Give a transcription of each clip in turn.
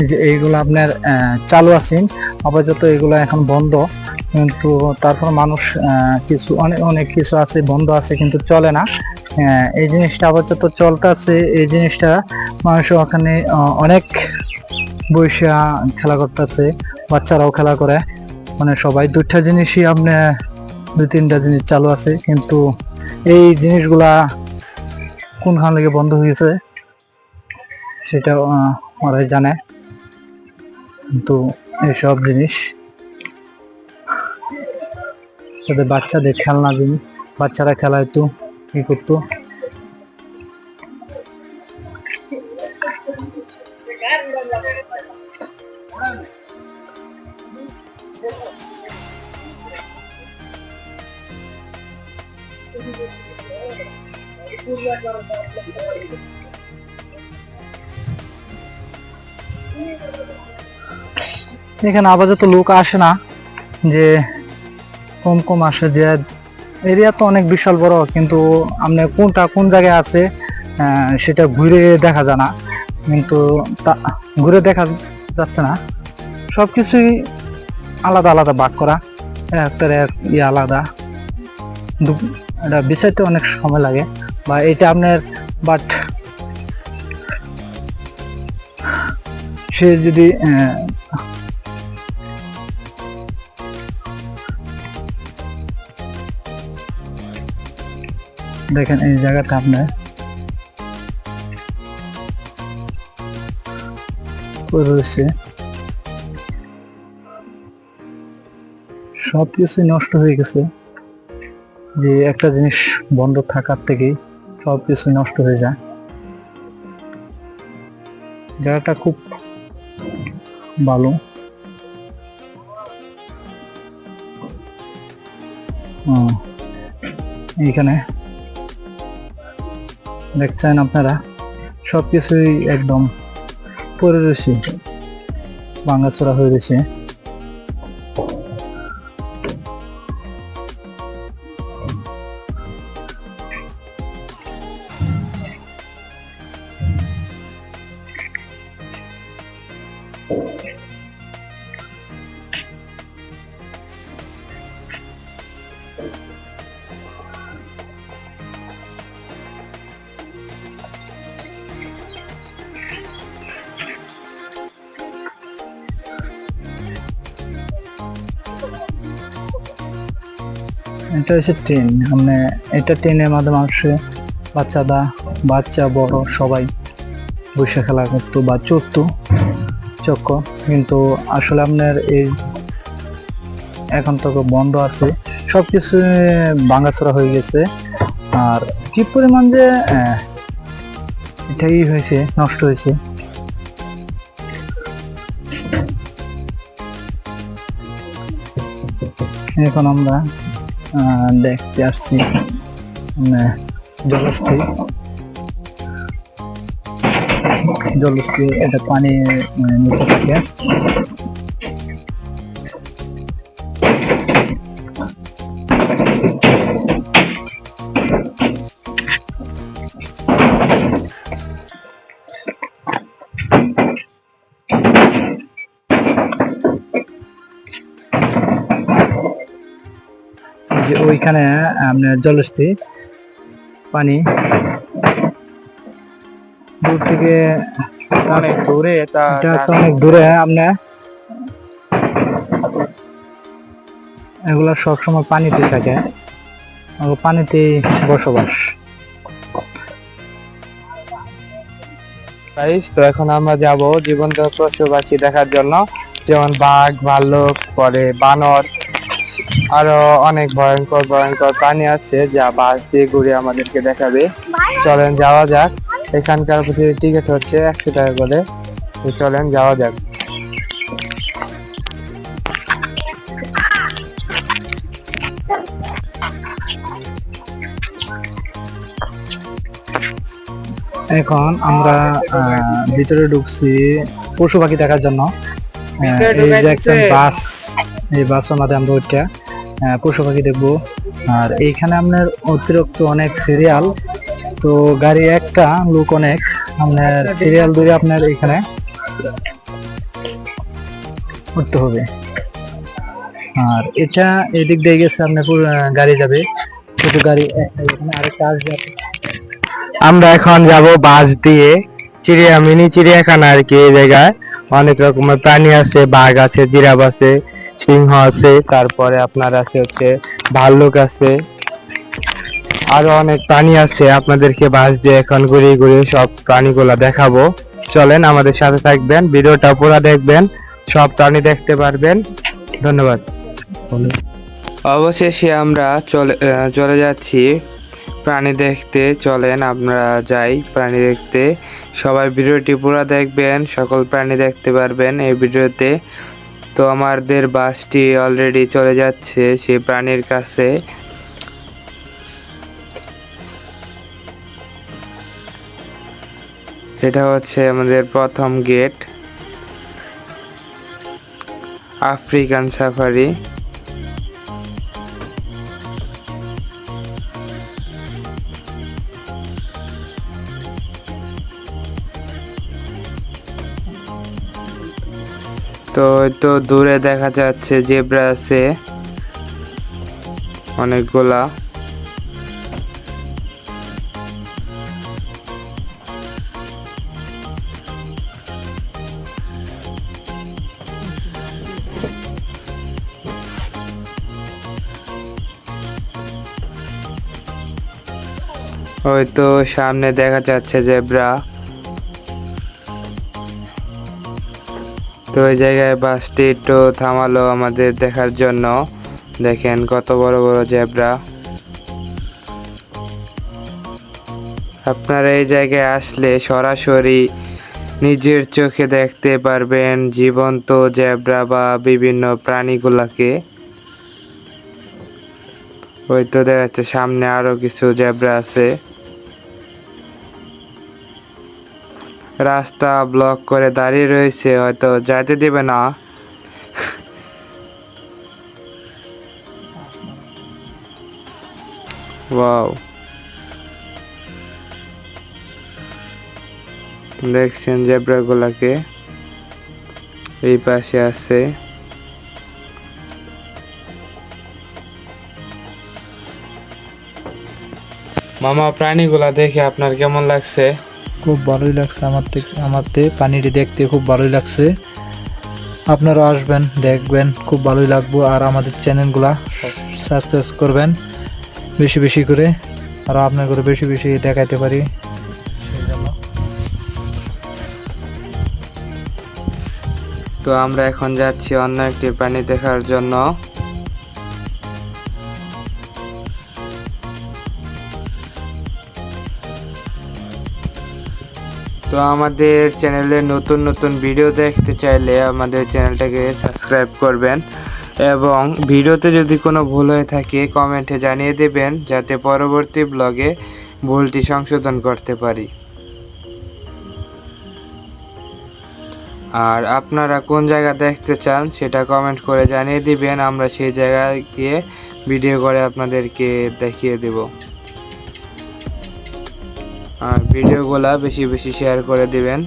এই যে এইগুলো আপনার চালু আছেন আপাতত এগুলো এখন বন্ধ। কিন্তু তারপর মানুষ কিছু অনেক অনেক কিছু আছে, বন্ধ আছে, কিন্তু চলে না। এই জিনিসটা আপাতত চলতেছে। এই জিনিসটা মানুষ ওখানে অনেক বৈশা খেলা করতেছে, বাচ্চারাও খেলা করে। মানে সবাই দুইটা জিনিসই আপনার দুই তিনটা জিনিস চালু আছে, কিন্তু এই জিনিসগুলা কোনখান থেকে বন্ধ হয়েছে সেটা ওরাই জানে। কিন্তু এসব জিনিস তাদের বাচ্চাদের খেলনা জিনিস বাচ্চারা খেলাইতো ই করতো। এখানে আপাতত লোক আসে না, যে কম কম আসে, যে এরিয়া তো অনেক বিশাল বড়, কিন্তু আপনি কোনটা কোন জায়গায় আছে সেটা ঘুরে দেখা যায় না। কিন্তু তা- ঘুরে দেখা যাচ্ছে না। সব কিছুই আলাদা আলাদা ভাগ করা, একটার এক ইয়ে আলাদা। এটা বিচারতে অনেক সময় লাগে। বা এটা আপনার বাট সে যদি দেখেন এই জায়গাটা আপনার। রয়েছে? সব কিছুই নষ্ট হয়ে গেছে। যে একটা জিনিস বন্ধ থাকার থেকেই সব কিছু নষ্ট হয়ে যায়। জায়গাটা খুব ভালো। এইখানে। দেখছেন আপনারা? সব কিছুই একদম পরে রয়েছে ভাঙাচোরা হয়ে রয়েছে এটা হচ্ছে ট্রেন মানে এটা ট্রেনের মাধ্যমে মানুষে বাচ্চাদা বাচ্চা, বড় সবাই বসে খেলা করতো বা চড়তো, চক্ক। কিন্তু আসলে আপনার এই এখন তো বন্ধ আছে। সব কিছু ভাঙাচোরা হয়ে গেছে। আর কি পরিমাণ যে এটাই হয়েছে, নষ্ট হয়েছে। এখন আমরা দেখতে আসছি। মানে জলস্থি জলস্থি এটা পানি মানে নিচে থাকে। ওইখানে আপনার জলস্থি পানি। দূর থেকে অনেক দূরে এটা অনেক দূরে আপনার এগুলা সবসময় পানিতে থাকে। পানিতে বসবাস। তো এখন আমরা যাব জীবন্ত পশু পাখি দেখার জন্য। যেমন বাঘ ভাল্লুক পরে বানর। আরও অনেক ভয়ঙ্কর ভয়ঙ্কর প্রাণী আছে যা বাস দিয়ে ঘুরে আমাদেরকে দেখাবে। চলেন যাওয়া যাক। এখানকার প্রতি টিকিট হচ্ছে একশো টাকা করে। চলেন যাওয়া যাক। এখন আমরা আহ, ভিতরে ঢুকছি পশু পাখি দেখার জন্য। এই যে বাস এই বাসের মধ্যে আমরা ওইটা। আহ, পশু পাখি দেখব। আর এইখানে আপনার অতিরিক্ত অনেক সিরিয়াল তো গাড়ি একটা, লোক অনেক। আপনার সিরিয়াল ধরে আপনার এখানে করতে হবে। আর এটা এদিক দিয়ে গেছে, আপনার গাড়ি যাবে। শুধু গাড়ি এখানে আরেকটা আসবে আমরা এখন যাব বাস দিয়ে। চিড়িয়া মিনি চিড়িয়াখানা আর কি, এই জায়গায়। অনেক রকমের প্রাণী আছে, বাঘ আছে, জিরাফ আছে। সিংহ আছে, তারপরে আপনার আছে হচ্ছে ভাল্লুক আছে। আরও অনেক প্রাণী আছে, আপনাদেরকে বাস দিয়ে এখন ঘুরিয়ে ঘুরিয়ে সব প্রাণীগুলা দেখাবো। চলেন আমাদের সাথে থাকবেন, ভিডিওটা পুরো দেখবেন, সব প্রাণী দেখতে পারবেন। ধন্যবাদ। অবশেষে আমরা চলে চলে যাচ্ছি। প্রাণী দেখতে, চলেন আমরা যাই প্রাণী দেখতে। সবাই ভিডিওটি পুরো দেখবেন, সকল প্রাণী দেখতে পারবেন এই ভিডিওতে। তো আমাদের বাসটি অলরেডি চলে যাচ্ছে, সেই প্রাণীর কাছে। এটা হচ্ছে আমাদের প্রথম গেট আফ্রিকান সাফারি তো তো দূরে দেখা যাচ্ছে জেব্রা আছে। অনেকগুলা। ওই তো সামনে দেখা যাচ্ছে জেব্রা। তো ওই জায়গায় বাসটি একটু থামালো আমাদের দেখার জন্য। দেখেন কত বড় বড় জেব্রা আপনারা এই জায়গায় আসলে সরাসরি নিজের চোখে দেখতে পারবেন জীবন্ত জেব্রা বা বিভিন্ন প্রাণীগুলাকে। ওই তো দেখা যাচ্ছে সামনে আরও কিছু জেব্রা আছে। রাস্তা ব্লক করে দাঁড়িয়ে রয়েছে, হয়তো যাইতে দেবে না। দেখছেন জেব্রা গুলাকে এই পাশে আছে। মামা, প্রাণীগুলা দেখে আপনার কেমন লাগছে? খুব ভালোই লাগছে আমার থেকে আমারতে পানিটি দেখতে খুব ভালোই লাগছে। আপনারা আসবেন, দেখবেন, খুব ভালোই লাগবো। আর আমাদের চ্যানেলগুলা সাবস্ক্রাইব করবেন বেশি বেশি করে। আর আপনার করে বেশি বেশি দেখাইতে পারি। তো আমরা এখন যাচ্ছি অন্য একটি প্রাণী দেখার জন্য। তো আমাদের চ্যানেলে নতুন নতুন ভিডিও দেখতে চাইলে আমাদের চ্যানেলটাকে সাবস্ক্রাইব করবেন এবং ভিডিওতে যদি কোনো ভুল হয়ে থাকে কমেন্টে জানিয়ে দেবেন যাতে পরবর্তী ব্লগে ভুলটি সংশোধন করতে পারি। আর আপনারা কোন জায়গা দেখতে চান সেটা কমেন্ট করে জানিয়ে দিবেন, আমরা সেই জায়গায় গিয়ে ভিডিও করে আপনাদেরকে দেখিয়ে দেব। আর ভিডিওগুলা বেশি বেশি শেয়ার করে দিবেন।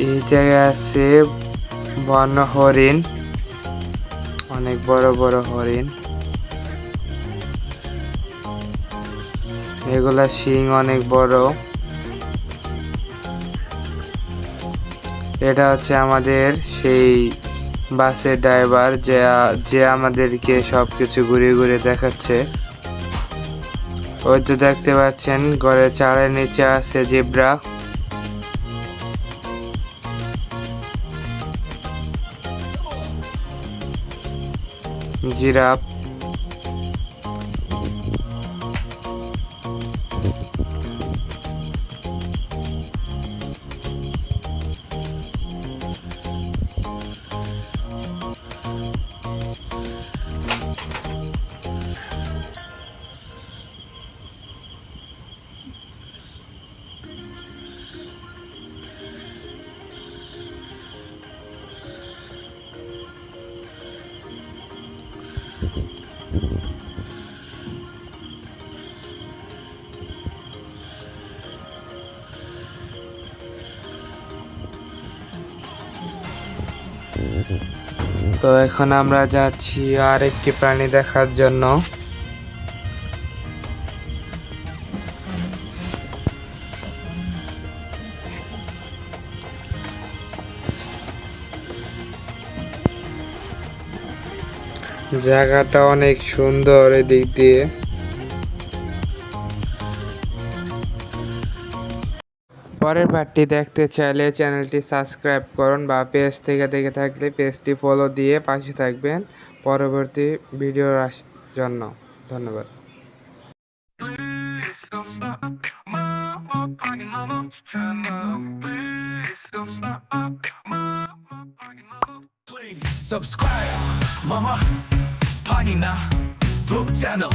এই জায়গায় আছে বন্য হরিণ, অনেক বড় বড় হরিণ। এগুলা শিং অনেক বড়। এটা হচ্ছে আমাদের সেই বাসের ড্রাইভার, যে যে আমাদেরকে সবকিছু ঘুরে ঘুরে দেখাচ্ছে। ওই তো দেখতে পাচ্ছেন, ঘরের চালের নিচে আছে জেব্রা। জিরাফ তো এখন আমরা যাচ্ছি আর একটি প্রাণী দেখার জন্য। জায়গাটা অনেক সুন্দর এদিক দিয়ে। পরের পার্টটি দেখতে চাইলে চ্যানেলটি সাবস্ক্রাইব করুন বা পেজ থেকে দেখে থাকলে পেজটি ফলো দিয়ে পাশে থাকবেন পরবর্তী ভিডিওর জন্য ধন্যবাদ subscribe, mama. Pagina, book channel.